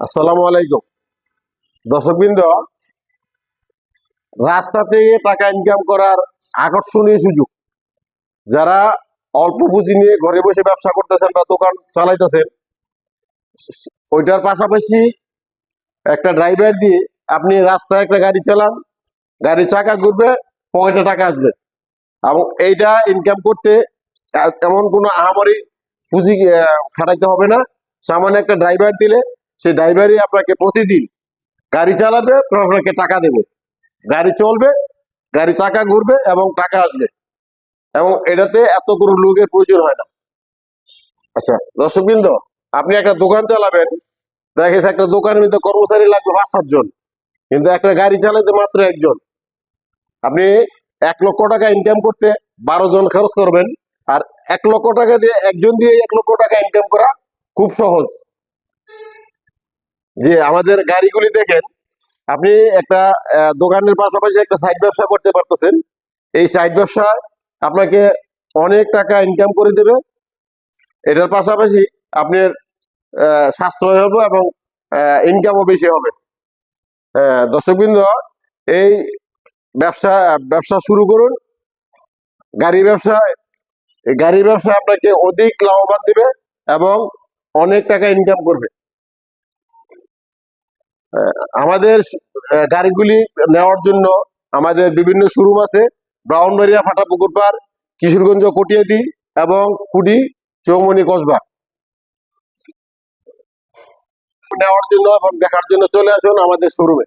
আসসালামু আলাইকুম। দর্শকবৃন্দ, রাস্তা থেকে টাকা ইনকাম করার আকর্ষণীয় সুযোগ। যারা অল্প পুঁজি নিয়ে ঘরে বসে ব্যবসা করতেছেন বা দোকান চালাইতেছেন, ওইটার পাশাপাশি একটা ড্রাইভার দিয়ে আপনি রাস্তায় একটা গাড়ি চালান, গাড়ি চাকা ঘুরবে, পকেটে টাকা আসবে। এবং এইটা ইনকাম করতে এমন কোনো আহামরি পুঁজি খাটাইতে হবে না। সামান্য একটা ড্রাইভার দিলে সেই ড্রাইভারই আপনাকে প্রতিদিন গাড়ি চালাবে আপনাকে টাকা দেবে। গাড়ি চলবে, গাড়ি চাকা ঘুরবে এবং টাকা আসবে। এবং এটাতে এত কোনো লোকের প্রয়োজন হয় না। আচ্ছা দর্শকবৃন্দ, আপনি একটা দোকান চালাবেন, দেখা গেছে একটা দোকানের মধ্যে কর্মচারী লাগবে পাঁচ সাতজন কিন্তু একটা গাড়ি চালাতে মাত্র একজন। আপনি এক লক্ষ টাকা ইনকাম করতে বারো জন খরচ করবেন, আর এক লক্ষ টাকা দিয়ে একজন দিয়ে এক লক্ষ টাকা ইনকাম করা খুব সহজ। যে আমাদের গাড়িগুলি দেখেন, আপনি একটা দোকানের পাশাপাশি একটা সাইড ব্যবসা করতে পারতেছেন। এই সাইড ব্যবসা আপনাকে অনেক টাকা ইনকাম করে দেবে। এটার পাশাপাশি আপনার সাশ্রয় হবে এবং ইনকামও বেশি হবে। দর্শকবৃন্দ, এই ব্যবসা ব্যবসা শুরু করুন। গাড়ি ব্যবসা গাড়ি ব্যবসা আপনাকে অধিক লাভবান দেবে এবং অনেক টাকা ইনকাম করবে। আমাদের গাড়িগুলি নেওয়ার জন্য আমাদের বিভিন্ন শোরুম আছে। ব্রাউনবাড়িয়া ফাটা পুকুর পার কিশোরগঞ্জ কটিয়াদি এবং কুডি চৌমনি কসবা। নেওয়ার জন্য এবং দেখার জন্য চলে আসুন আমাদের শোরুমে